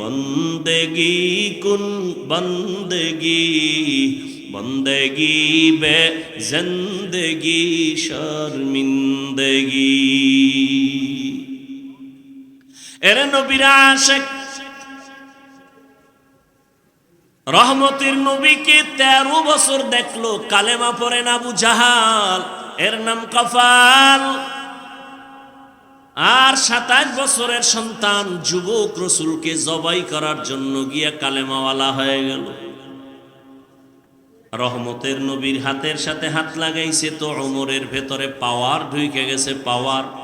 বন্দেগি কুন বন্দেগি বন্দেগি বে জন্দেগি শর্মিন্দেগি। এরে নবীরা শেখ নবীকে তেরো বছর দেখল, কালেমা পরে না বুঝাহাল এর নাম কফাল। আর সাতাশ বছরের সন্তান যুবক রসুলকে জবাই করার জন্য গিয়া কালেমাওয়ালা হয়ে গেল। রহমতের নবীর হাতের সাথে হাত লাগাইছে তো অমরের ভেতরে পাওয়ার ঢুকে গেছে পাওয়ার।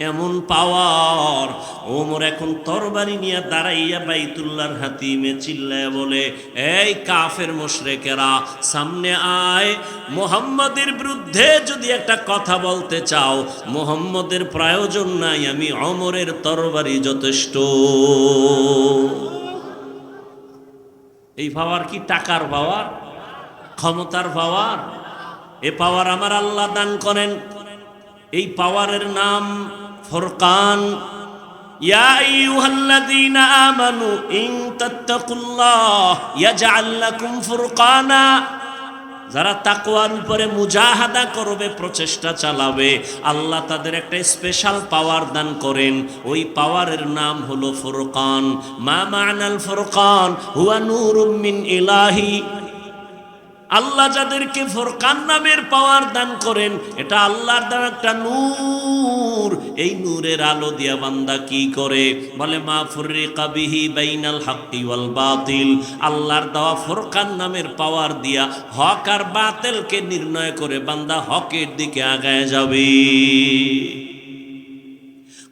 এমন পাওয়ার। ওমর এখন তরবারি নিয়ে দাঁড়াইয়া বাইতুল্লাহর হাতিমে চিল্লায় বলে, এই কাফের মোশরেকেরা, সামনে আয়। মোহাম্মদের বিরুদ্ধে যদি একটা কথা বলতে চাও, মোহাম্মদের প্রয়োজন নাই, আমি অমরের তরবারি যথেষ্ট। এই পাওয়ার কি টাকার পাওয়ার? ক্ষমতার পাওয়ার? এ পাওয়ার আমার আল্লাহ দান করেন। এই পাওয়ারের নাম ফরকান যারা তাকওয়ার উপরে মুজাহাদা করবে, প্রচেষ্টা চালাবে, আল্লাহ তাদের একটা স্পেশাল পাওয়ার দান করেন। ওই পাওয়ারের নাম হলো ফুরকান। মা মা'নাল ফুরকান? হুয়া নূরুম মিন ইলাহি। আল্লাহ যাদেরকে ফোরকান নামের পাওয়ার দান করেন, এটা আল্লাহর দ্বারা একটা নূর। এই নূরের আলো দিয়া বান্দা কি করে? বলে, মা ফুররিকা বিহি বাইনাল হাক্কি ওয়াল বাতিল। আল্লাহর দেওয়া ফোরকান নামের পাওয়ার দিয়া হক আর বাতিলকে নির্ণয় করে বান্দা হকের দিকে আগায় যাবে।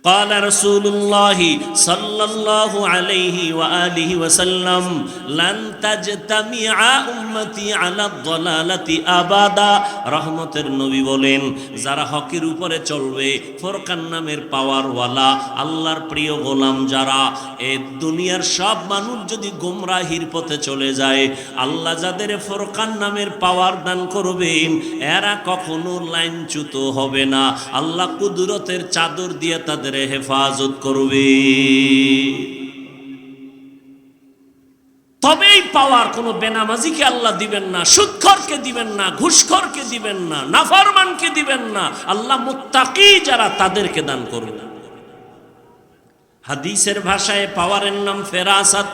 قال رسول الله صلى الله عليه وآله وسلم لن تجتمع أمتي على الضلالة أبدا রহমতের নবী বলেন যারা হকের উপরে চলবে ফোরকান নামের পাওয়ারওয়ালা আল্লাহর প্রিয় গোলাম যারা এ দুনিয়ার সব মানুষ যদি গোমরাহির পথে চলে যায় আল্লাহ যাদের ফোরকান নামের পাওয়ার দান করবেন এরা কখনো লাইনচ্যুত হবে না আল্লাহ কুদরতের চাদর দিয়ে তাদের হেফাজত করবে। তবেই পাওয়ার কোনো বেনামাজিকে আল্লাহ দিবেন না, সুৎখরকে দিবেন না, ঘুষখরকে দিবেন না, নাফরমানকে দিবেন না। আল্লাহ মুত্তাকি যারা তাদেরকে দান করবেন হাদিসের ভাষায় পাওয়ারের নাম ফেরাসাত।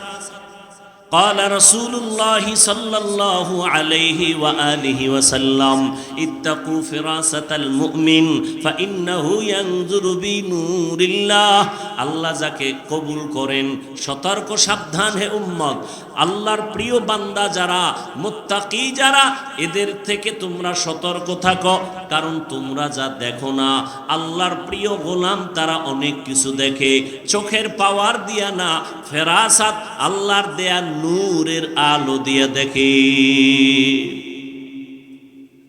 قال رسول الله صلى الله عليه وآله وسلم اتقوا فراسة المؤمن فإنه ينظر بنور الله আল্লাহ যাকে কবুল করেন সতর্ক সাবধান হে উম্মত আল্লাহর প্রিয় বান্দা যারা মুত্তাকি যারা এদের থেকে তোমরা সতর্ক থাকো কারণ তোমরা যা দেখো না আল্লাহর প্রিয় গোলাম তারা অনেক কিছু দেখে চোখের পাওয়ার দিয়া না ফেরাসাত আল্লাহর দেয়া নূরের আলো দিয়া দেখে।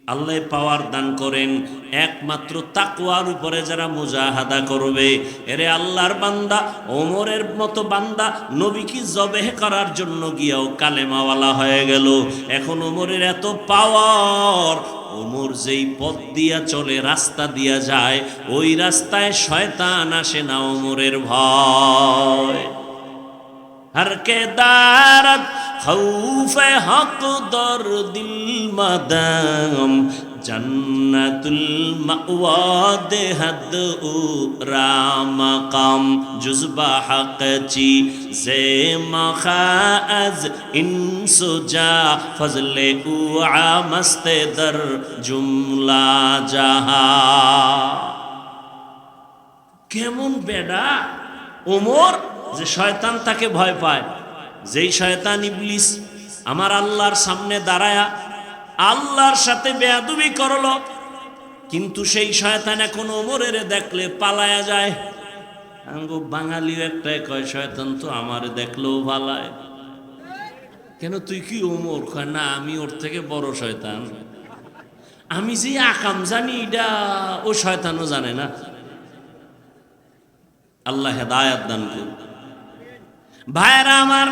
আল্লাহ পাওয়ার দান করেন। একমাত্র তাকুয়ার উপরে যারা মুজাহাদা করবে, এরে আল্লাহর বান্দা, ওমরের মতো বান্দা, নবীকে জবেহ করার জন্য গিয়াও কালেমাওয়ালা হয়ে গেল। এখন ওমরের এত পাওয়ার, ওমর যেই পথ দিয়া চলে, রাস্তা দিয়া যায়, ওই রাস্তায় শয়তান আসে না ওমরের ভয়। ہر کے دارت خوف حق در دل مدام جنت المعواد حد او را مقام جزب حق چی زیم خاز ان سجا فضل او مست در جملہ جہا কেমন বেডা ওমর যে শয়তান তাকে ভয় পায়। যেই শয়তান ইবলিস আমার আল্লাহর সামনে দাঁড়ায়া আল্লাহর সাথে বেয়াদুবি করল, কিন্তু সেই শয়তান এখন ওমরের দেখলে পালায়া যায়। আঙ্গো বাঙালিও একটাই কয়, শয়তান তো আমার দেখলেও ভালায় কেন তুই কি ওমর? কয়, না, আমি ওর থেকে বড় শয়তান। আমি যে আকাম জানি, এটা ও শয়তানও জানে না। আল্লাহ হেদায়াত দান করুন ভাইরা আমার,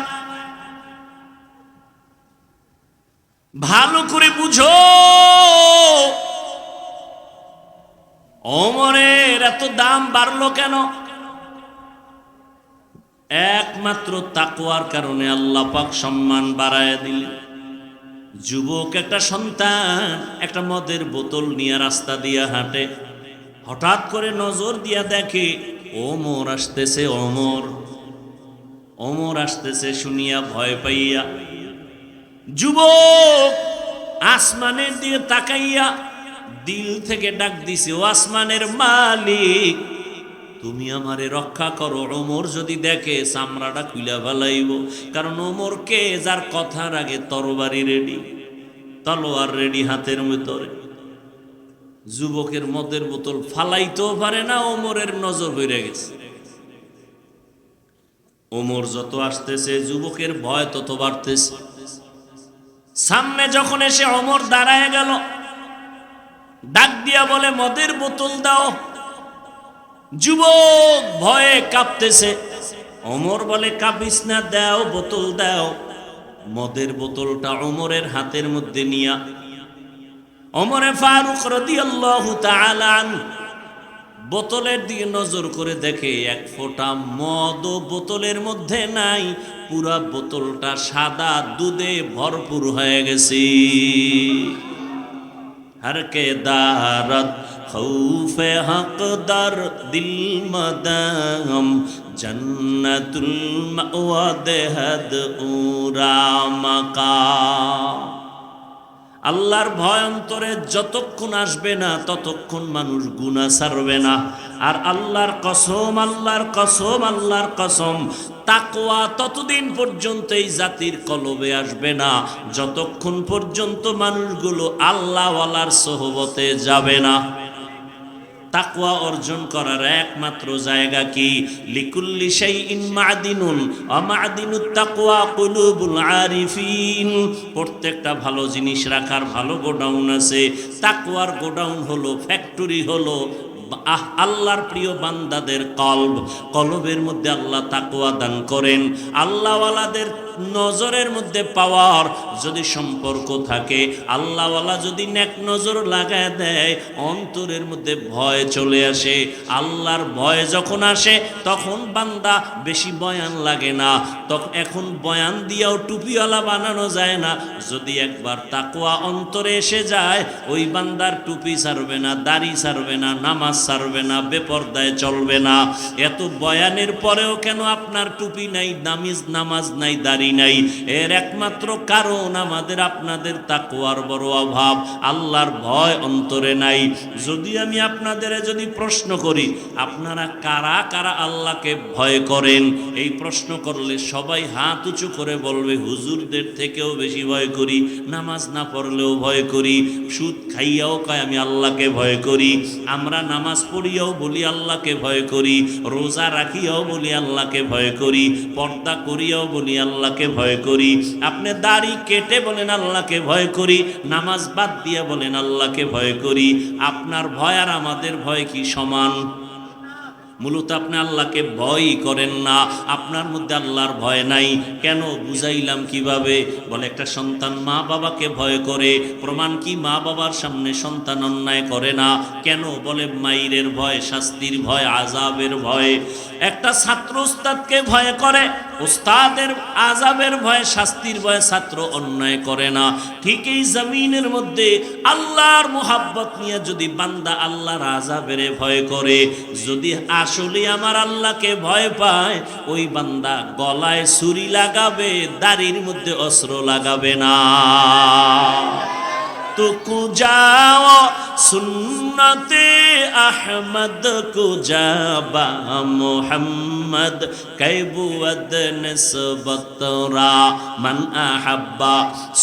ভালো করে বুঝো। অমরের এত দাম বাড়লো কেন? একমাত্র তাকুয়ার কারণে আল্লাহ পাক সম্মান বাড়ায় দিলেন। যুবক, একটা সন্তান, একটা মদের বোতল নিয়ে রাস্তা দিয়া হাঁটে। হঠাৎ করে নজর দিয়া দেখে ওমর আসতেছে অমর। অমর আসতেছে শুনিয়া ভয় পাইয়া। যুবক, আসমানের দিকে তাকাইয়া দিল থেকে ডাক দিছে, ও আসমানের মালিক, তুমি আমারে রক্ষা করো। ওমর যদি দেখে, চামড়াটা খুলা ফেলাইব। কারণ ওমরকে যার কথার আগে তরবারি রেডি তলোয়ার রেডি হাতের ভিতরে। যুবকের মদের বোতল ফালাইতেও পারে না ওমরের নজর হয়ে গেছে। ওমর যত আসতেছে, যুবকের ভয় তত বাড়তেছে। সামনে যখন এসে অমর দাঁড়ায় গেল, ডাক দিয়া বলে, মদের বোতল দাও। যুবক ভয়ে কাঁপতেছে। অমর বলে, কাঁপিস না, দাও, বোতল দাও। মদের বোতলটা অমরের হাতের মধ্যে নিয়া অমরে ফারুক রাদিয়াল্লাহু তাআলা আনহু বোতলের দিকে নজর করে দেখে এক ফোঁটা মদ ও বোতলের মধ্যে নাই। পুরা বোতলটা সাদা, দুধে ভরপুর হয়ে গেছে। হরকে দারত হক হকদার দিল মদম, জন্নতুল মাওয়া, দেহদ উরা মাকা আল্লাহর ভয় অন্তরে যতক্ষণ আসবে না, ততক্ষণ মানুষ গুণা ছাড়বে না। আর আল্লাহর কসম আল্লাহর কসম আল্লাহর কসম, তাকওয়া ততদিন পর্যন্ত এই জাতির কলবে আসবে না। যতক্ষণ পর্যন্ত মানুষগুলো আল্লাহওয়ালার সহবতে যাবে না। তাকওয়া অর্জন করার একমাত্র জায়গা কি? লিকুল্লি শাইইন মাদিনুন ওয়া মাদিনুত তাকওয়া কুলুবুল আরিফিন। প্রত্যেকটা ভালো জিনিস রাখার ভালো গোডাউন আছে। তাকওয়ার গোডাউন হলো, ফ্যাক্টরি হলো, আহ, আল্লাহর প্রিয় বান্দাদের কলব। কলবের মধ্যে আল্লাহ তাকওয়া দান করেন। আল্লাহওয়ালাদের নজরের মধ্যে পাওয়ার যদি সম্পর্ক থাকে, আল্লাহওয়ালা যদি নেক নজর লাগায় দেয়, অন্তরের মধ্যে ভয় চলে আসে। আল্লাহর ভয় যখন আসে, তখন বান্দা বেশি বয়ান লাগে না। তখন এখন বয়ান দিয়েও টুপিওয়ালা বানানো যায় না। যদি একবার তাকুয়া অন্তরে এসে যায়, ওই বান্দার টুপি ছাড়বে না, দাড়ি ছাড়বে না, নামাজ ছাড়বে না, বেপর্দায় চলবে না। এত বয়ানের পরেও কেন আপনার টুপি নাই নামিজ নামাজ নাই, দাড়ি নাই। এর একমাত্র কারণ আমাদের, আপনাদের তাকুয়ার বড় অভাব। আল্লাহর ভয় অন্তরে নাই। যদি আমি আপনাদের যদি প্রশ্ন করি, আপনারা কারা কারা আল্লাহকে ভয় করেন? এই প্রশ্ন করলে সবাই হাত উঁচু করে বলবে, হুজুরদের থেকেও বেশি ভয় করি, নামাজ না পড়লেও ভয় করি, সুদ খাইয়াও কয় আমি আল্লাহকে ভয় করি, আমরা নামাজ পড়িয়াও বলি আল্লাহকে ভয় করি, রোজা রাখিয়াও বলি আল্লাহকে ভয় করি, পর্দা করিয়াও বলি আল্লাহকে ভয় করি। আপনি দাড়ি কেটে বলেন আল্লাহকে ভয় করি। নামাজ বাদ দিয়া বলেন আল্লাহকে ভয় করি। আপনার ভয় আর আমাদের ভয় কি সমান? মূলত আপনি আল্লাহকে ভয়ই করেন না। আপনার মধ্যে আল্লাহর ভয় নাই। কেন? বুঝাইলাম কীভাবে? বলে একটা সন্তান মা বাবাকে ভয় করে। প্রমাণ কি? মা বাবার সামনে সন্তান অন্যায় করে না। কেন? বলে মাইরের ভয়, শাস্তির ভয় আজাবের ভয়। একটা ছাত্র উস্তাদকে ভয় করে। উস্তাদের আজাবের ভয়, শাস্তির ভয় ছাত্র অন্যায় করে না। ঠিক এই জমিনের মধ্যে আল্লাহর মোহাব্বত নিয়ে যদি বান্দা আল্লাহর আজাবের ভয় করে, যদি আসলে আমার আল্লাহকে ভয় পায়, ওই বান্দা গলায় ছুরি লাগাবে, দাড়ির মধ্যে অস্ত্র লাগাবে না। তো কুজাও সুন্নতে আহমদ কুজাবা মোহাম্মদ কৈবুয়দ নিসবতরা মান আহাব্বা।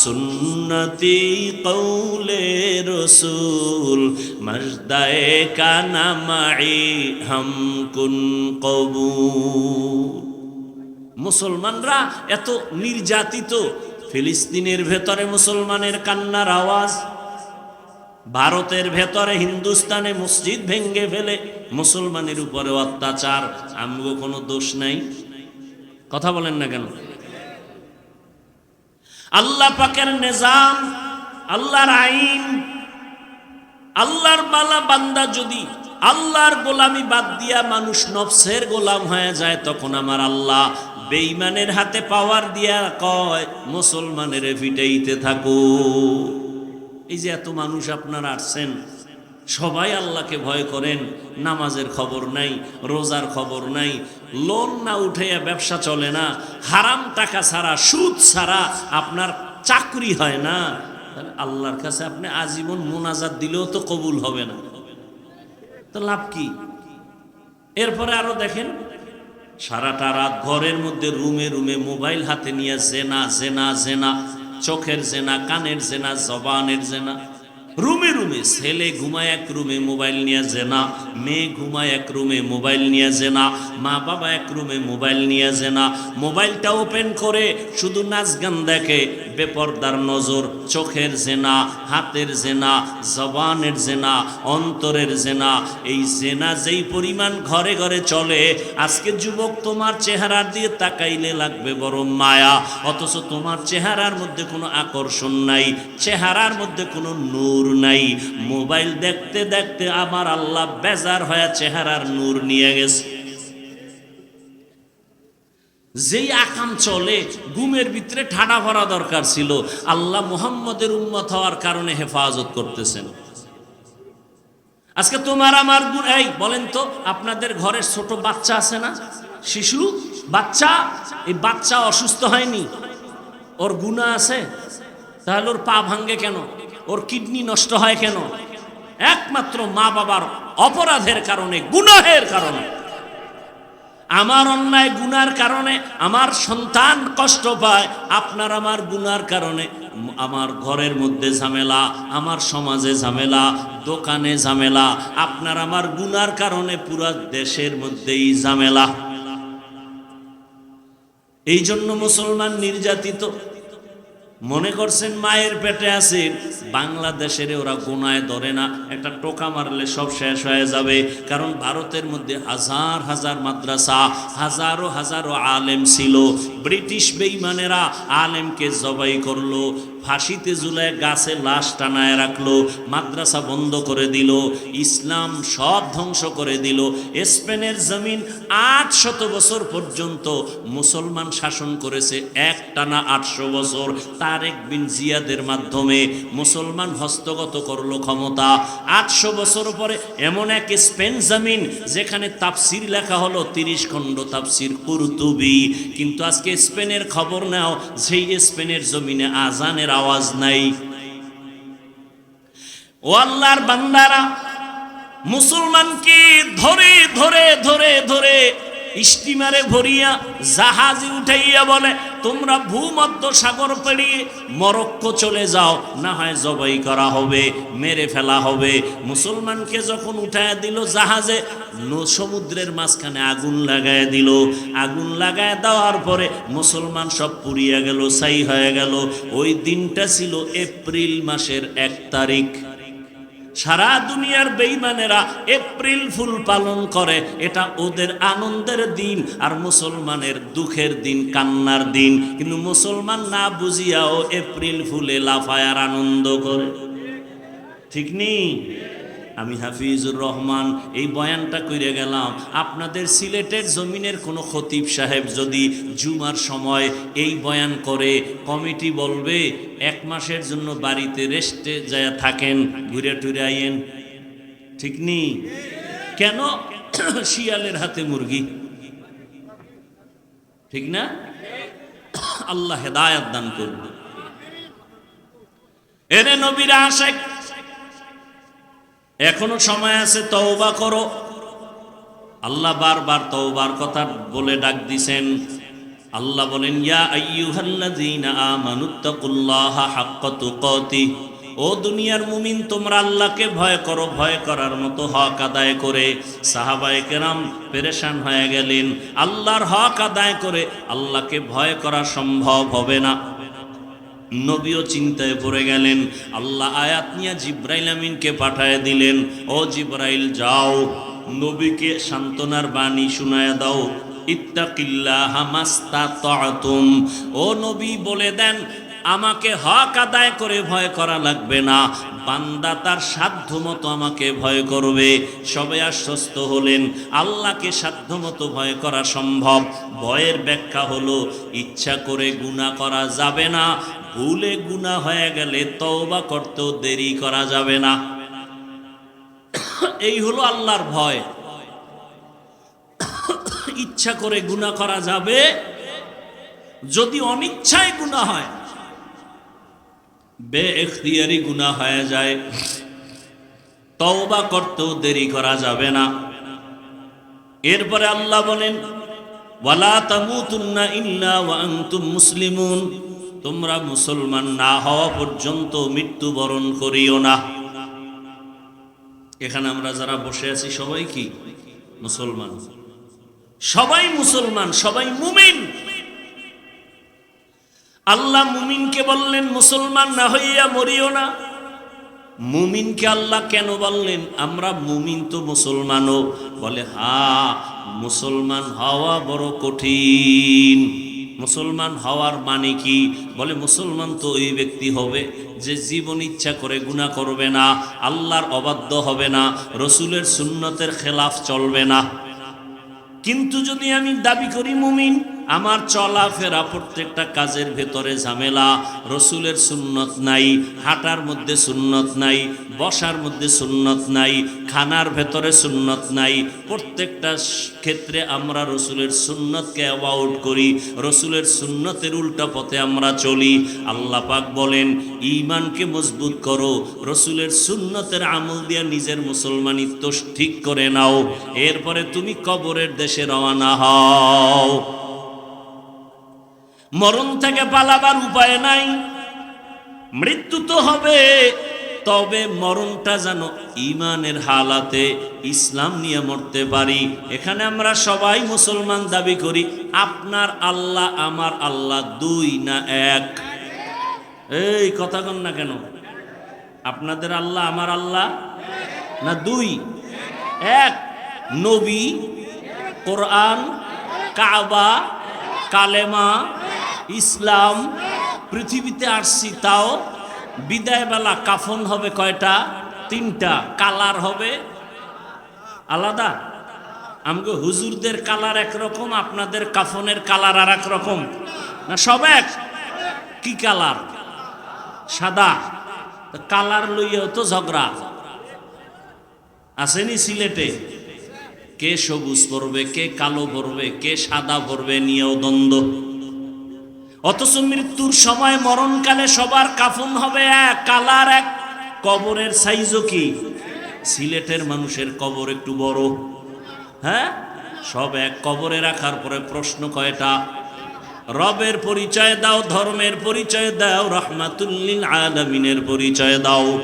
সুন্নতি কৌলে রসুল, মজদায়ে কানা মাই হাম কুন কবু মুসলমানরা এত নির্যাতিত ফিলিস্তিনের ভেতরে মুসলমানের কান্নার আওয়াজ, ভারতের ভেতরে হিন্দুস্তানে মসজিদ ভেঙ্গে ফেলে, মুসলমানের উপরে অত্যাচার, আমগো কোনো দোষ নাই। কথা বলেন না কেন? আল্লাহ পাকের নিজাম, আল্লাহর আইন, আল্লাহর বালা বান্দা যদি আল্লাহর গোলামি বাদ দিয়া মানুষ নফসের গোলাম হয়ে যায়, তখন আমার আল্লাহ বেঈমানের হাতে পাওয়ার দিয়া কয়, মুসলমানের ফিটাইতে থাকো। এই যে এত মানুষ আপনারা আসছেন, সবাই আল্লাহকে ভয় করেন, নামাজের খবর নাই, রোজার খবর নাই, লোন না উঠে ব্যবসা চলে না, হারাম টাকা ছাড়া, সুদ ছাড়া আপনার চাকরি হয় না আল্লাহর কাছে আপনি আজীবন মোনাজাত দিলেও তো কবুল হবে না। তো লাভ কি? এরপরে আরও দেখেন সারাটা রাত ঘরের মধ্যে রুমে রুমে মোবাইল হাতে নিয়ে জেনা জেনা জেনা, চোখের জেনা, কানের জেনা, জবানের জেনা। রুমে রুমে, ছেলে ঘুমায় এক রুমে মোবাইল নিয়ে জেনা, মেয়ে ঘুমায় এক রুমে মোবাইল নিয়ে জেনা, মা বাবা এক রুমে মোবাইল নিয়ে জেনা। মোবাইলটা ওপেন করে শুধু নাচ গান দেখে, বেপর্দার নজর, চোখের জেনা, হাতের জেনা, জবানের জেনা, অন্তরের জেনা। এই জেনা যেই পরিমাণ ঘরে ঘরে চলে, আজকে যুবক তোমার চেহারার দিয়ে তাকাইলে লাগবে বড় মায়া। অথচ তোমার চেহারার মধ্যে কোনো আকর্ষণ নাই, চেহারার মধ্যে কোনো নূর নাই। মোবাইল দেখতে দেখতে আমার আল্লাহ বেজার হয়ে চেহারার নূর নিয়ে গেছে। যেই আকাম চলে গুমের ভিতরে ঠাডা ভরা দরকার ছিল। আল্লাহ মুহাম্মদের উম্মত হওয়ার কারণে হেফাজত করতেছেন। আজকে তোমার আমার গুণ এই, বলেন তো, আপনাদের ঘরের ছোট বাচ্চা আছে না? শিশু? বাচ্চা? এই বাচ্চা অসুস্থ হয়নি? ওর গুণা আছে? তাহলে ওর পা ভাঙ্গে কেন? ওর কিডনি নষ্ট হয় কেন? একমাত্র মা বাবার অপরাধের কারণে, গুনাহের কারণে। আমার অন্যায় গুনার কারণে, আমার সন্তান কষ্ট পায়, আপনার আমার গুনার কারণে। আমার ঘরের মধ্যে ঝামেলা, আমার সমাজে ঝামেলা, দোকানে ঝামেলা, আপনার আমার গুনার কারণে পুরা দেশের মধ্যেই ঝামেলা। এই জন্য মুসলমান নির্যাতিত। মনে করছেন মায়ের পেটে আছে? বাংলাদেশের ওরা গোনায় ধরে না। একটা টোকা মারলে সব শেষ হয়ে যাবে। কারণ ভারতের মধ্যে হাজার হাজার মাদ্রাসা, হাজারো হাজারো আলেম ছিল। ব্রিটিশ বেইমানেরা আলেমকে জবাই করল, ফাঁসিতে ঝুলে গাছে লাশ টানায় রাখল, মাদ্রাসা বন্ধ করে দিল, ইসলাম সব ধ্বংস করে দিল। স্পেনের জমিন আট শত বছর পর্যন্ত মুসলমান শাসন করেছে, এক টানা আটশো বছর। তারেক বিন জিয়াদের মাধ্যমে মুসলমান হস্তগত করল ক্ষমতা। আটশো বছর পরে এমন এক স্পেন জমিন যেখানে তাফসির লেখা হলো তিরিশ খণ্ড তাফসির কুরতুবি। কিন্তু আজকে স্পেনের খবর নাও সেই স্পেনের জমিনে আজানের আওয়াজ নাই। ও আল্লাহর বান্দারা, মুসলমানকে ধরে ধরে ধরে ধরে স্টিমারে ভরিয়া জাহাজে উঠাইয়া বলে, তোমরা ভূমধ্য সাগর পেরিয়ে মরক্কো চলে যাও, না হয় জবাই করা হবে, মেরে ফেলা হবে। মুসলমানকে যখন উঠায় দিল জাহাজে সমুদ্রের মাঝখানে আগুন লাগায় দিল। আগুন লাগায় দেওয়ার পরে মুসলমান সব পুড়িয়া গেল সাই হয়ে গেল। ওই দিনটা ছিল এপ্রিল মাসের এক তারিখ। সারা দুনিয়ার বেইমানেরা এপ্রিল ফুল পালন করে। এটা ওদের আনন্দের দিন আর মুসলমানের দুঃখের দিন, কান্নার দিন। কিন্তু মুসলমান না বুঝিয়াও এপ্রিল ফুলে লাফায়ার আনন্দ করে। ঠিক নেই আমি হাফিজুর রহমান, এই বয়ানটা করে গেলাম, আপনাদের সিলেটের জমিনের কোনো খতিব সাহেব যদি জুমার সময় এই বয়ান করে, কমিটি বলবে, এক মাসের জন্য বাড়িতে রেস্টে যায় থাকেন, ঘুরে টুরে আইয়েন। ঠিক নি? কেন? শিয়ালের হাতে মুরগি। ঠিক না? আল্লাহ হেদায়াত দান করবে এরে নবীরা আশেক এখনও সময় আছে, তওবা করো। আল্লাহ বারবার তওবার কথা বলে ডাক দিছেন। আল্লাহ বলেন, ইয়া আইয়ুহাল্লাযীনা আমানুত্তাকুল্লাহা হাক্কা তুকাতি ও দুনিয়ার মুমিন, তোমরা আল্লাহকে ভয় করো, ভয় করার মতো হক আদায় করে। সাহাবায়ে কেরাম পেরেশান হয়ে গেলেন। আল্লাহর হক আদায় করে আল্লাহকে ভয় করা সম্ভব হবে না। নবীও চিন্তায় পড়ে গেলেন, আল্লাহ আয়াত নিয়ে জিব্রাইল আমিনকে পাঠায় দিলেন, ও জিব্রাইল, যাও, নবীকে সান্ত্বনার বাণী শুনায় দাও, ইত্তাকিল্লাহ মাস্তাতাতুম। ও নবী বলে দেন আমাকে হক আদায় করে ভয় করা লাগবে না। বান্দা তার সাধ্য মতো আমাকে ভয় করবে। সবে আশ্বস্ত হলেন, আল্লাহকে সাধ্য মতো ভয় করা সম্ভব। ভয়ের ব্যাখ্যা হলো, ইচ্ছা করে গুণা করা যাবে না, ভুলে গুণা হয়ে গেলে তওবা করতেও দেরি করা যাবে না। এই হলো আল্লাহর ভয়। ইচ্ছা করে গুণা করা যাবে, যদি অনিচ্ছায় গুণা হয়। বে এখতিয়ারি গুণা হয়ে যায়। তওবা করতেও দেরি করা যাবে না। এরপরে আল্লাহ বলেন, ওয়ালা তামুতুন্না ইল্লা ওয়া আনতুম মুসলিমুন। তোমরা মুসলমান না হওয়া পর্যন্ত মৃত্যুবরণ করিও না। এখানে আমরা যারা বসে আছি, সবাই কি? মুসলমান। সবাই মুসলমান, সবাই মুমিন। আল্লাহ মুমিনকে বললেন, মুসলমান না হইয়া মরিও না। মুমিনকে আল্লাহ কেন বললেন, আমরা মুমিন তো মুসলমানও। বলে, হা, মুসলমান হওয়া বড় কঠিন। মুসলমান হওয়ার মানে কি? বলে, মুসলমান তো ওই ব্যক্তি হবে যে জীবন ইচ্ছা করে গুণা করবে না, আল্লাহর অবাধ্য হবে না, রসুলের সুন্নতের খেলাফ চলবে না। কিন্তু যদি আমি দাবি করি মুমিন আমার চলাফেরা প্রত্যেকটা কাজের ভেতরে ঝামেলা, রসুলের সুন্নত নাই, হাঁটার মধ্যে সুন্নত নাই, বসার মধ্যে সুন্নত নাই, খানার ভেতরে সুন্নত নাই। প্রত্যেকটা ক্ষেত্রে আমরা রসুলের সুন্নতকে অ্যাওয়াউট করি, রসুলের সুন্নতের উল্টা পথে আমরা চলি। আল্লাহ পাক বলেন ইমানকে মজবুত করো, রসুলের সুন্নতের আমল দিয়া নিজের মুসলমানিত্ব ঠিক করে নাও। এরপরে তুমি কবরের দেশে রওনা হও। মরণ থেকে পালাবার উপায় নাই। মৃত্যু তো হবে, তবে মরণটা যেন ইমানের হালাতে ইসলাম নিয়ে মরতে পারি। এখানে আমরা সবাই মুসলমান দাবি করি, আপনার আল্লাহ, আমার আল্লাহ দুই না এক। এই কথা কন না কেন? আপনাদের আল্লাহ, আমার আল্লাহ না দুই? এক, নবী, কোরআন, কাবা, কালেমা ইসলাম, পৃথিবীতে আসছি তাও বিদায়বেলা কাফন হবে কয়টা? তিনটা। কালার হবে আলাদা? আমগো হুজুরদের কালার একরকম, আপনাদের কাফনের কালার আর রকম। না, সব এক? কি কালার? সাদা? কালার লইয়াও তো ঝগড়া। আসেনি সিলেটে? কে সবুজ পরবে, কে কালো পরবে, কে সাদা পরবে, নিয়েও দ্বন্দ্ব। অথচ মৃত্যুর সময় মরণকালে সবার কাফন হবে এক, কালার এক। কবরের সাইজও কি? সিলেটের মানুষের কবর একটু বড়। হ্যাঁ? সব এক কবরে রাখার পরে প্রশ্ন কয়টা? রবের পরিচয় দাও, ধর্মের পরিচয় দাও, রহমাতুল্লিল আলমিনের পরিচয় দাও।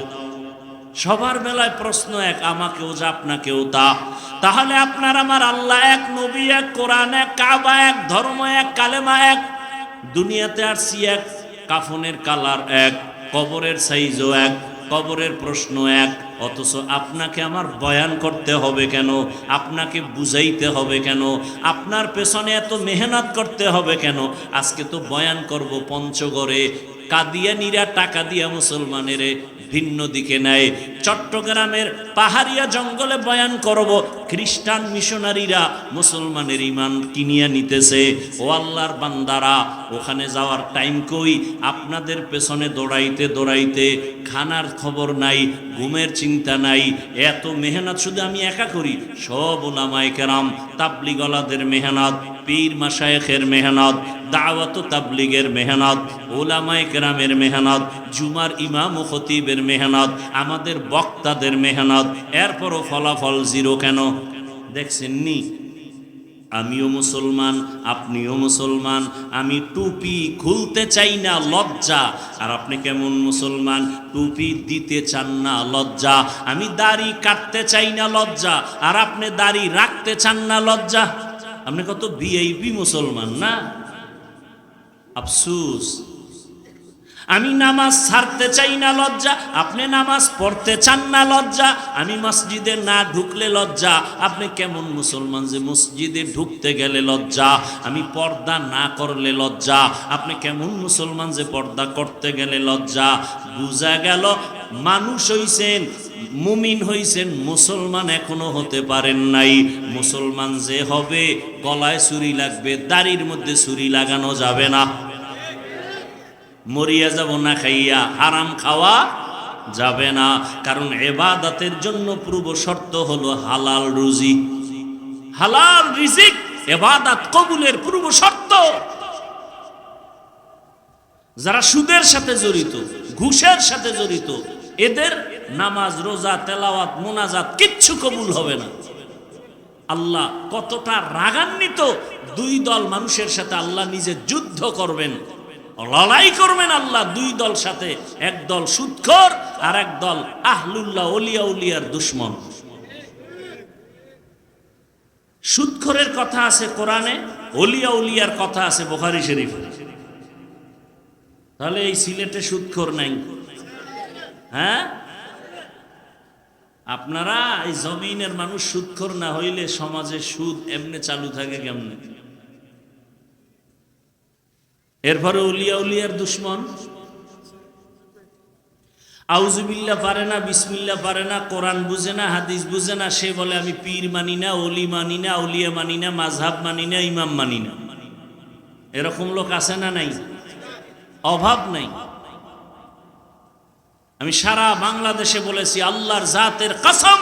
সবার বেলায় প্রশ্ন এক, আমাকেও যা আপনাকেও তা। তাহলে আপনার আমার আল্লাহ এক, নবী এক, কোরআন এক, কাবা এক, ধর্ম এক, কালেমা এক। দুনিয়াতে আসছি এক, কাফনের কালার এক, কবরের সাইজও এক, কবরের প্রশ্ন এক, অথচ আপনাকে আমার বয়ান করতে হবে কেন? আপনাকে বুঝাইতে হবে কেন? আপনার পেছনে এত মেহনত করতে হবে কেন? আজকে তো বয়ান করব পঞ্চগড়ে, কাদিয়ানিরা টাকা দিয়া মুসলমানের ভিন্ন দিকে নেয়। চট্টগ্রামের পাহাড়িয়া জঙ্গলে বয়ান করব, খ্রিস্টান মিশনারিরা মুসলমানের ইমান কিনিয়া নিতেছে। ও আল্লাহর বান্দারা, ওখানে যাওয়ার টাইম কই? আপনাদের পেছনে দৌড়াইতে দৌড়াইতে খানার খবর নাই, ঘুমের চিন্তা নাই। এত মেহনত শুধু আমি একা করি? সব ওলামায় কেরাম তাবলিগলাদের মেহনত। পীর মাসায়েখের মেহনত, দাওয়াত তাবলিগের মেহনত, ওলামায় কেরামের মেহনত, জুমার ইমাম ও খতিবের মেহনত, আমাদের বক্তাদের মেহনত, এরপরও ফলাফল জিরো কেন? দেখছেননি? আমিও মুসলমান, আপনিও মুসলমান, আমি টুপি খুলতে চাই না, লজ্জা। আর আপনি কেমন মুসলমান, টুপি দিতে চান না, লজ্জা। আমি দাড়ি কাটতে চাই না, লজ্জা। আর আপনি দাড়ি রাখতে চান না, লজ্জা। আপনি কত ভিআইপি মুসলমান, না? আফসুস। আমি নামাজ ছাড়তে চাই না লজ্জা, আপনি নামাজ পড়তে চান না লজ্জা, আমি মসজিদে না ঢুকলে লজ্জা, আপনি কেমন মুসলমান যে মসজিদে ঢুকতে গেলে লজ্জা, আমি পর্দা না করলে লজ্জা, আপনি কেমন মুসলমান যে পর্দা করতে গেলে লজ্জা, বুঝা গেল, মানুষ হইছেন মুমিন হইছেন, মুসলমান এখনও হতে পারেন নাই। মুসলমান যে হবে, গলায় ছুরি লাগবে, দাড়ির মধ্যে ছুরি লাগানো যাবে না। মরিয়া যাব না খাইয়া, হারাম খাওয়া যাবে না। কারণ এবাদাতের জন্য পূর্ব শর্ত হলো হালাল রুজি। হালাল রিজিক, এবাদাত কবুলের পূর্ব শর্ত। যারা সুদের সাথে জড়িত, ঘুষের সাথে জড়িত, এদের নামাজ, রোজা, তেলাওয়াত, মোনাজাত কিচ্ছু কবুল হবে না। আল্লাহ কতটা রাগান্বিত, দুই দল মানুষের সাথে আল্লাহ নিজে যুদ্ধ করবেন, লড়াই করবেন আল্লাহ, দুই দল সাথে, এক দল সুৎখর আর এক দল আহলুল্লাহ, অলিয়া উলিয়ার দুশ্মন। সুৎখরের কথা আছে কোরআনে, অলিয়া উলিয়ার কথা আছে বোখারি শরীফ। তাহলে এই সিলেটে সুৎখর নাই। হ্যাঁ? আপনারা এই জমিনের মানুষ সুৎখর না হইলে সমাজে সুদ এমনি চালু থাকে কেমনে? এরপরে উলিয়া উলিয়ার দুশ্মন। আউজুবিল্লা পারে না বিসমিল্লা পারে না, কোরআন বুঝে না, হাদিস বুঝে না, সে বলে, আমি পীর মানি না অলি মানি না, উলিয়া মানি না মাঝহাব মানি না, ইমাম মানি না। এরকম লোক আছে না নাই? অভাব নাই। আমি সারা বাংলাদেশে বলেছি, আল্লাহর জাতের কসম।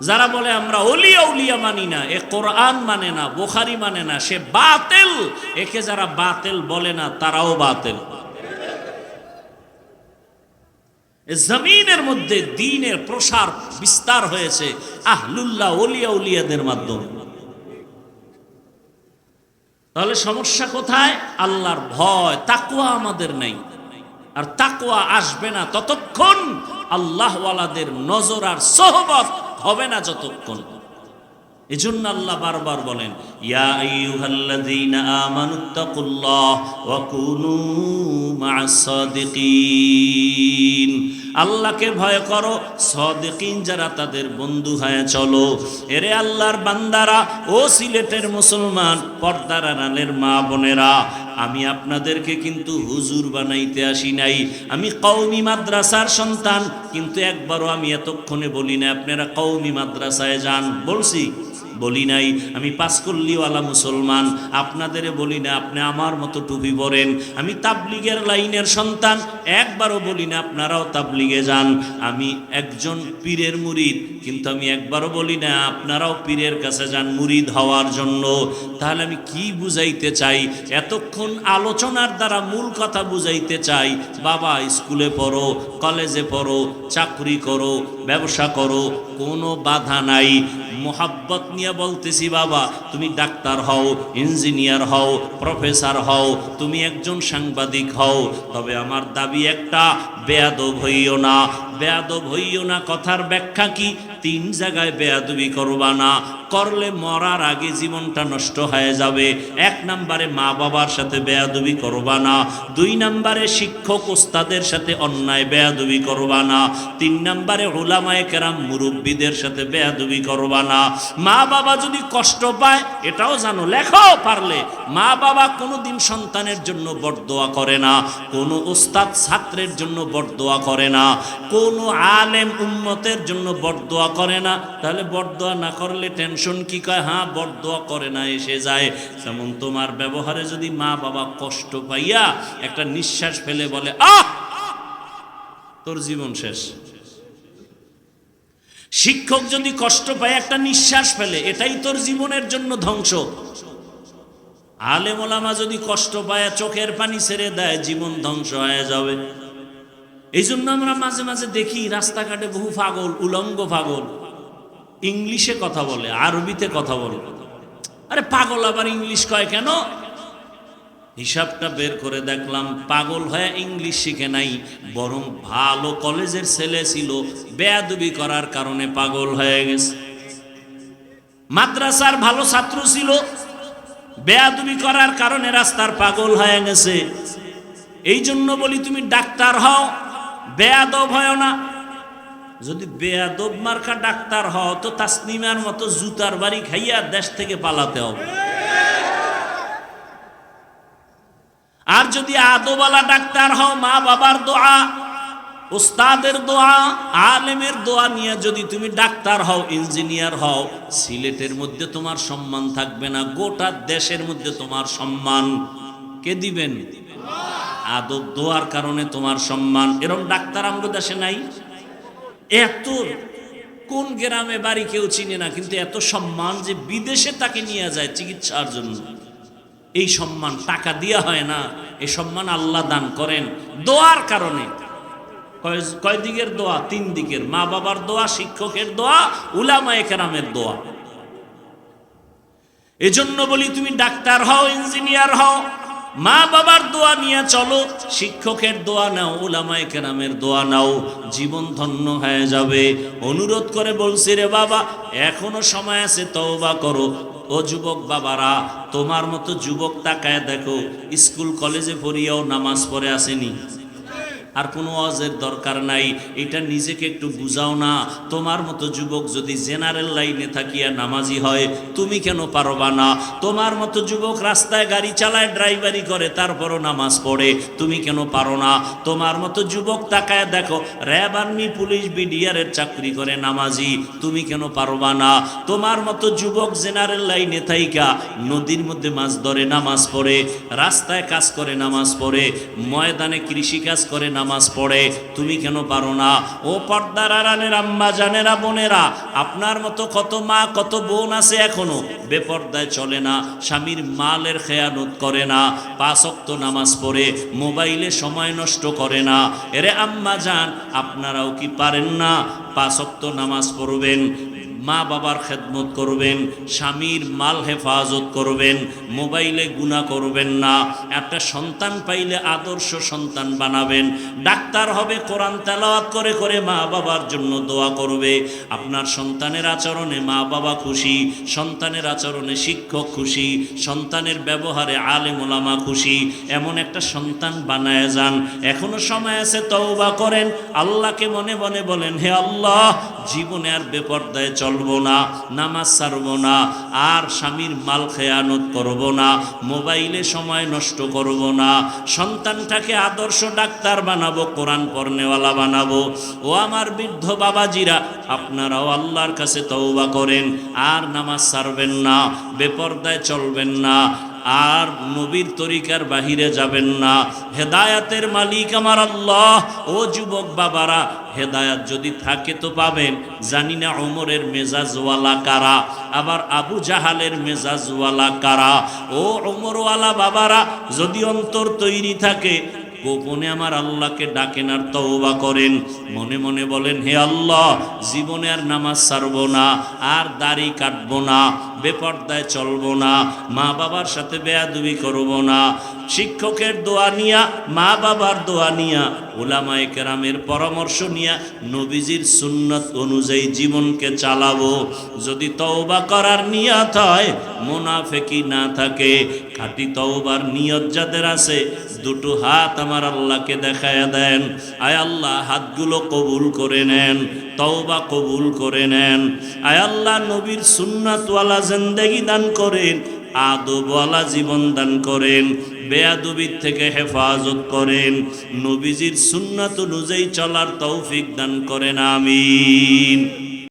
যারা বলে আমরা অলিয়া উলিয়া মানি না, এ কোরআন মানে না, বোখারি মানে না, সে বাতেল। একে যারা বাতেল বলে না, তারাও বাতেল। জমিনের মধ্যে দিনের প্রসার বিস্তার হয়েছে আহলুল্লাহ অলিয়া উলিয়াদের মাধ্যমে। তাহলে সমস্যা কোথায়? আল্লাহর ভয় তাকুয়া আমাদের নেই। আর তাকুয়া আসবে না ততক্ষণ আল্লাহওয়ালাদের নজর আর সহবত হবে না যতক্ষণ। এজন্য আল্লাহ বারবার বলেন, ইয়া আইয়ুহাল্লাযীনা আমানুত্তাকুল্লাহ ওয়া কুনু মা'আস সাদিকিন আল্লাহকে ভয় করো। সদিকিন যারা তাদের বন্ধু হয়ে চলো। এরে আল্লাহর বান্দারা, ও সিলেটের মুসলমান, পর্দার আড়ালের মা বোনেরা, আমি আপনাদেরকে কিন্তু হুজুর বানাইতে আসি নাই। আমি কৌমি মাদ্রাসার সন্তান, কিন্তু একবারও আমি এতক্ষণে বলি না আপনারা কৌমি মাদ্রাসায় যান। বলছি বলি নাই। আমি পাঁচকল্লিওয়ালা মুসলমান। আপনাদের বলি না, আপনি আমার মতো টুপি পরেন। আমি তাবলিগের লাইনের সন্তান। একবারও বলি না, আপনারাও তাবলিগে যান। আমি একজন পীরের মুরিদ, কিন্তু আমি একবারও বলি না, আপনারাও পীরের কাছে যান মুরিদ হওয়ার জন্য। তাহলে আমি কি বুঝাইতে চাই? এতক্ষণ আলোচনার দ্বারা মূল কথা বুঝাইতে চাই। বাবা, স্কুলে পড়ো, কলেজে পড়ো, চাকরি করো ব্যবসা করো, কোনো বাধা নাই। মোহাব্বত নিয়ে বলতেছি, বাবা, তুমি ডাক্তার হও, ইঞ্জিনিয়ার হও, প্রফেসর হও, তুমি একজন সাংবাদিক হও। তবে আমার দাবি একটা, বেয়াদব হইও না। বেয়াদব হইও না, কথার ব্যাখ্যা কি? তিন জায়গায় বেয়াদবি করবা না। করলে মরার আগে জীবনটা নষ্ট হয়ে যাবে। এক নম্বরে মা বাবার সাথে বেয়াদবি করবা না। দুই নম্বরে শিক্ষক ওস্তাদের সাথে অন্যায় বেয়াদবি করবা না। তিন নম্বরে ওলামায়ে কেরাম মুরব্বীদের সাথে বেয়াদবি করবা না। মা বাবা যদি কষ্ট পায়, এটাও জানো লেখো পারলে। মা বাবা কোনোদিন সন্তানের জন্য বরদোয়া করে না। কোনো ওস্তাদ ছাত্রের জন্য বরদোয়া করে না। কোনো আলেম উম্মতের জন্য বরদোয়া করে না, তাহলে বরদোয়া না করলে টেনশন কি কয়? হ্যাঁ বরদোয়া করে না, এসে যায়। যেমন তোমার ব্যবহারে যদি মা বাবা কষ্ট পাইয়া একটা নিঃশ্বাস ফেলে বলে, আহ! তোর জীবন শেষ। শিক্ষক যদি কষ্ট পায়, একটা নিঃশ্বাস ফেলে, এটাই তোর জীবনের জন্য ধ্বংস। আলেম ওলামা যদি কষ্ট পায়, চোখের পানি ছেড়ে দেয়, জীবন ধ্বংস হয়ে যাবে। এই জন্য আমরা মাঝে মাঝে দেখি রাস্তাঘাটে বহু পাগল, উলঙ্গ পাগল। ইংলিশে কথা বলে, আরবিতে কথা বলে। আরে পাগল আবার ইংলিশ কয় কেন? হিসাবটা বের করে দেখলাম, পাগল হয়ে ইংলিশ শিখে নাই, বরং ভালো কলেজের ছেলে ছিল, বেয়াদুবি করার কারণে পাগল হয়ে গেছে। মাদ্রাসার ভালো ছাত্র ছিল, বেয়াদুবি করার কারণে রাস্তার পাগল হয়ে গেছে। এই জন্য বলি, তুমি ডাক্তার হও বেয়াদব হয় না। যদি বেয়াদব মার্কা ডাক্তার হও, তো তাসনিমার মতো জুতার বাড়ি খাইয়া দেশ থেকে পালাতে হবে। আর যদি আদোবালা ডাক্তার হও মা বাবার দোয়া ওস্তাদের দোয়া, আলেমের দোয়া নিয়ে যদি তুমি ডাক্তার হও, ইঞ্জিনিয়ার হও, সিলেটের মধ্যে তোমার সম্মান থাকবে না, গোটা দেশের মধ্যে তোমার সম্মান। কে দিবেন? আদব দোয়ার কারণে তোমার সম্মান। এরকম ডাক্তার আমরা দেশে নাই। এত কোন গ্রামে বাড়ি কেউ চিনে না, কিন্তু এত সম্মান যে বিদেশে তাকে নিয়ে যায় চিকিৎসার জন্য। এই সম্মান টাকা দিয়া হয় না এই সম্মান আল্লাহ দান করেন দোয়ার কারণে। কয়- দিকের দোয়া? তিন দিকের। মা বাবার দোয়া, শিক্ষকের দোয়া, উলামা একরামের দোয়া। এজন্য বলি, তুমি ডাক্তার হও, ইঞ্জিনিয়ার হও মা বাবার দোয়া নিয়ে চলো, শিক্ষকের দোয়া নাও ওলামায় কেরামের দোয়া নাও, জীবন ধন্য হয়ে যাবে। অনুরোধ করে বলছি রে বাবা, এখনও সময় আছে, তওবা করো। ও যুবক বাবারা, তোমার মতো যুবক তাকায় দেখো, স্কুল কলেজে পড়িয়াও নামাজ পড়ে আসেনি। আর কোনো ওয়াজের দরকার নাই। এটা নিজেকে একটু বুঝাও না। তোমার মতো যুবক যদি জেনারেল লাইনে থাকিয়া নামাজি হয়, তুমি কেন পারবা না? তোমার মতো যুবক রাস্তায় গাড়ি চালায়, ড্রাইভারি করে, তারপরও নামাজ পড়ে, তুমি কেন পারো না? তোমার মতো যুবক তাকায় দেখো, র্যাব আর্মি, পুলিশ, বিডিআরের চাকরি করে নামাজি। তুমি কেন পারবা না? তোমার মতো যুবক জেনারেল লাইনে থাইকা, নদীর মধ্যে মাছ ধরে, নামাজ পড়ে, রাস্তায় কাজ করে, নামাজ পড়ে, ময়দানে কৃষি কাজ করে, নামাজ পড়ে। তুমি কেন পারো না? ও পর্দার আড়ালের আম্মা, জানেরা, বোনেরা, আপনার মতো কত মা, কত বোন আছে এখনও? বেপর্দায় চলে না, স্বামীর মালের খেয়ানত করে না পাঁচক্ত নামাজ পড়ে, মোবাইলে সময় নষ্ট করে না। এরে আম্মা যান আপনারাও কি পারেন না? পাঁচক্ত নামাজ পড়বেন। মা বাবার খেদমত করবেন, স্বামীর মাল হেফাজত করবেন, মোবাইলে গুণা করবেন না। একটা সন্তান পাইলে আদর্শ সন্তান বানাবেন। ডাক্তার হবে, কোরআন তেলাওয়াত করে করে মা বাবার জন্য দোয়া করবে। আপনার সন্তানের আচরণে মা বাবা খুশি, সন্তানের আচরণে শিক্ষক খুশি, সন্তানের ব্যবহারে ওলামা খুশি। এমন একটা সন্তান বানায় যান। এখনও সময় আছে, তওবা করেন। আল্লাহকে মনে মনে বলেন, হে আল্লাহ, জীবনে আর বেপর্দায় চলবো না, নামাজ ছাড়বো না, আর স্বামীর মাল খেয়ানত করব না, মোবাইলে সময় নষ্ট করব না, সন্তানটাকে আদর্শ ডাক্তার বানাবো, কোরআন পর্নেওয়ালা বানাবো। ও আমার বৃদ্ধ বাবাজিরা, আপনারাও আল্লাহর কাছে তওবা করেন, আর নামাজ ছাড়বেন না, বেপর্দায় চলবেন না। আর নবীর তরিকার বাহিরে যাবেন না। হেদায়াতের মালিক আমার আল্লাহ। ও যুবক বাবারা, হেদায়াত যদি থাকে তো পাবেন। জানি না ওমরের মেজাজওয়ালা কারা, আবার আবু জাহালের মেজাজওয়ালা কারা। ও অমরওয়ালা বাবারা, যদি অন্তর তৈরি থাকে গোপনে আমার আল্লাহকে ডাকেন আর তওবা করেন। মনে মনে বলেন, হে আল্লাহ, জীবনে আর নামাজ ছাড়বো না, আর দাড়ি কাটব না, বেপর্দায় চলবো না মা বাবার সাথে বেয়াদুবি করব না, শিক্ষকের দোয়া নিয়া মা বাবার দোয়া নিয়া ওলামায়ে কেরামের পরামর্শ নিয়া, নবীজির সুন্নত অনুযায়ী জীবনকে চালাবো। যদি তওবা করার নিয়ত হয় মোনাফেকি না থাকে। খাঁটি তওবার নিয়ত যাদের আছে দুটো হাত আমার আল্লাহকে দেখায় দেন। আয় আল্লাহ, হাতগুলো কবুল করে নেন, তওবা কবুল করে নেন। আয় আল্লাহ, নবীর সুন্নাতওয়ালা জিন্দেগি দান করেন, আদবওয়ালা জীবন দান করেন, বেয়াদবির থেকে হেফাজত করেন। নবীজির সুন্নাত অনুযায়ী চলার তৌফিক দান করেন, আমিন।